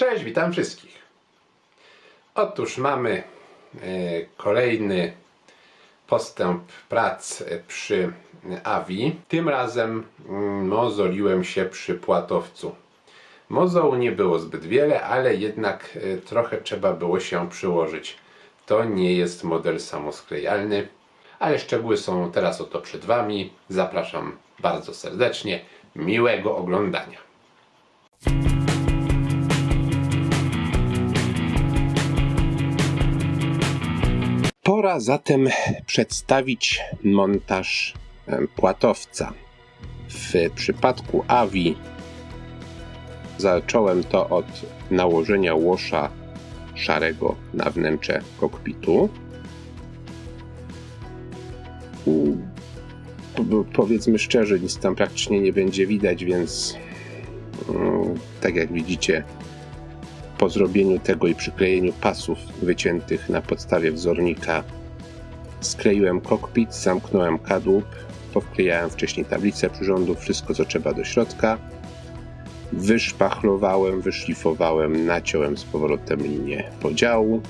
Cześć, witam wszystkich. Otóż mamy e, kolejny postęp prac e, przy AVI. Tym razem mm, mozoliłem się przy płatowcu. Mozołu nie było zbyt wiele, ale jednak e, trochę trzeba było się przyłożyć. To nie jest model samosklejalny, ale szczegóły są teraz oto przed Wami. Zapraszam bardzo serdecznie. Miłego oglądania. Pora zatem przedstawić montaż em, płatowca. W przypadku AVI zacząłem to od nałożenia łosza szarego na wnętrze kokpitu. Po- Powiedzmy szczerze, nic tam praktycznie nie będzie widać, więc mm, tak jak widzicie, po zrobieniu tego i przyklejeniu pasów wyciętych na podstawie wzornika skleiłem kokpit, zamknąłem kadłub, powklejałem wcześniej tablicę przyrządu, wszystko co trzeba do środka. Wyszpachlowałem, wyszlifowałem, naciąłem z powrotem linię podziału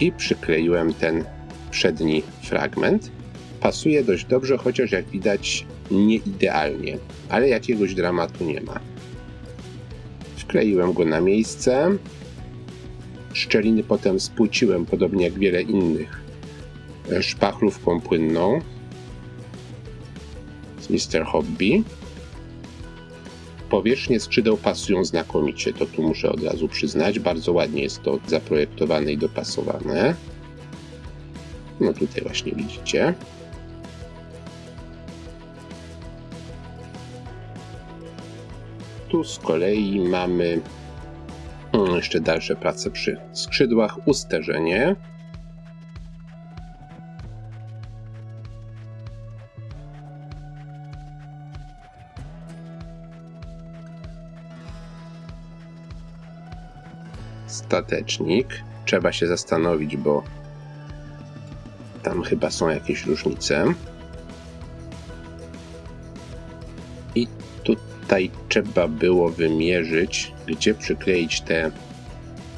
i przykleiłem ten przedni fragment. Pasuje dość dobrze, chociaż jak widać nie idealnie, ale jakiegoś dramatu nie ma. Wkleiłem go na miejsce. Szczeliny potem spłuciłem, podobnie jak wiele innych, e, szpachlówką płynną z Mr. Hobby. Powierzchnie skrzydeł pasują znakomicie, to tu muszę od razu przyznać. Bardzo ładnie jest to zaprojektowane i dopasowane. No tutaj właśnie widzicie. Tu z kolei mamy mm, jeszcze dalsze prace przy skrzydłach, usterzenie. Statecznik. Trzeba się zastanowić, bo tam chyba są jakieś różnice. I tutaj trzeba było wymierzyć, gdzie przykleić te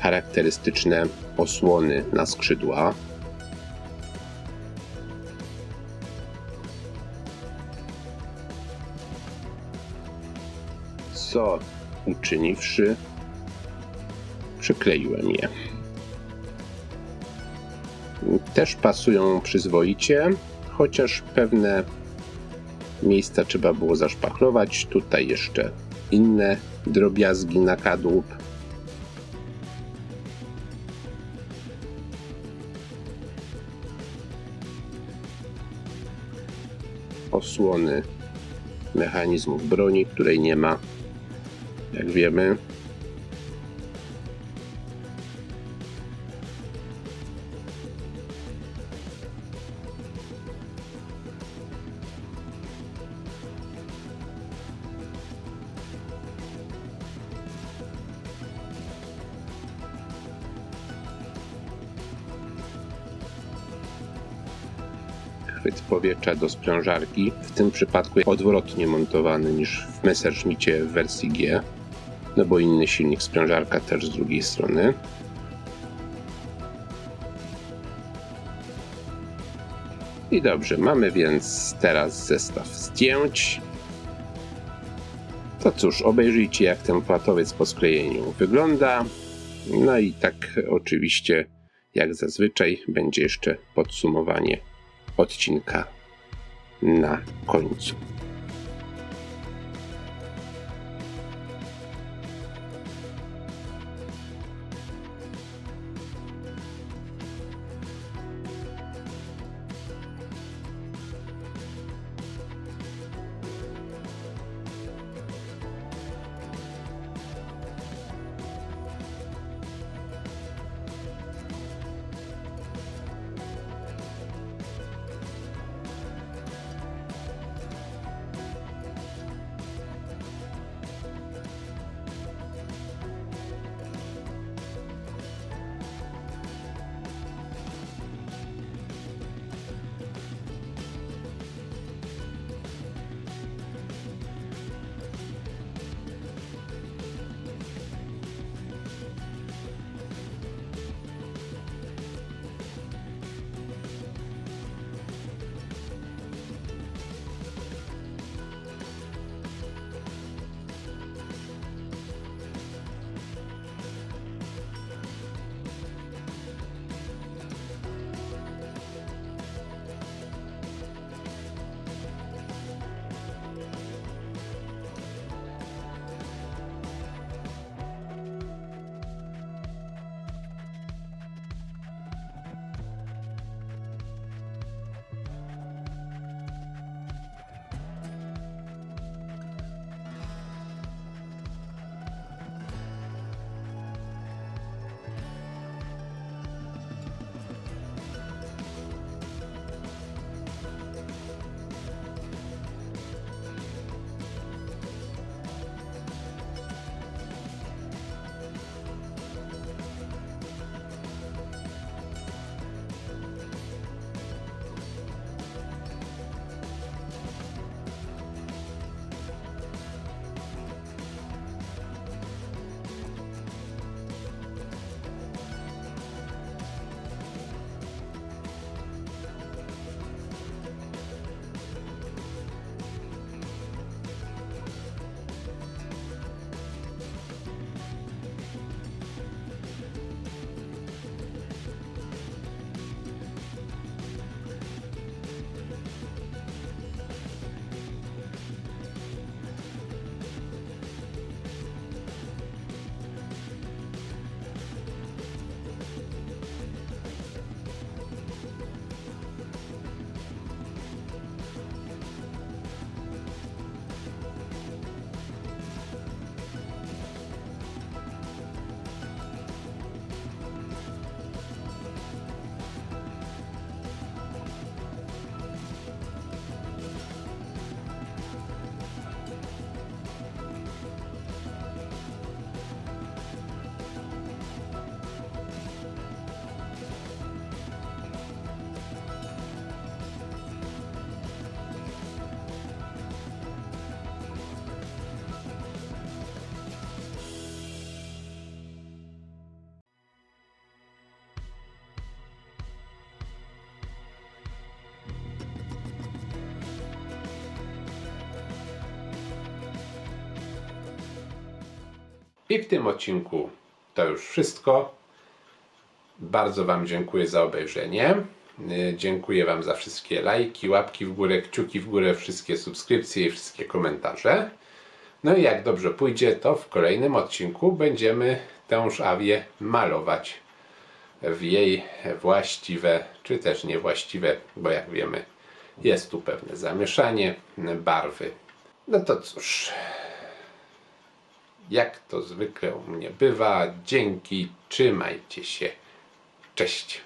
charakterystyczne osłony na skrzydła. Co uczyniwszy, przykleiłem je. Też pasują przyzwoicie, chociaż pewne miejsca trzeba było zaszpachlować. Tutaj jeszcze inne drobiazgi na kadłub. Osłony mechanizmów broni, której nie ma, jak wiemy. Chwyt powietrza do sprężarki, w tym przypadku odwrotnie montowany niż w Messerschmittie w wersji G, no bo inny silnik sprężarka też z drugiej strony. I dobrze, mamy więc teraz zestaw zdjęć. To cóż, obejrzyjcie jak ten płatowiec po sklejeniu wygląda. No i tak oczywiście, jak zazwyczaj, będzie jeszcze podsumowanie odcinka na końcu. I w tym odcinku to już wszystko. Bardzo Wam dziękuję za obejrzenie. Y, Dziękuję Wam za wszystkie lajki, łapki w górę, kciuki w górę, wszystkie subskrypcje i wszystkie komentarze. No i jak dobrze pójdzie, to w kolejnym odcinku będziemy tęż awię malować w jej właściwe, czy też niewłaściwe, bo jak wiemy, jest tu pewne zamieszanie barwy. No to cóż, jak to zwykle u mnie bywa, dzięki, trzymajcie się, cześć.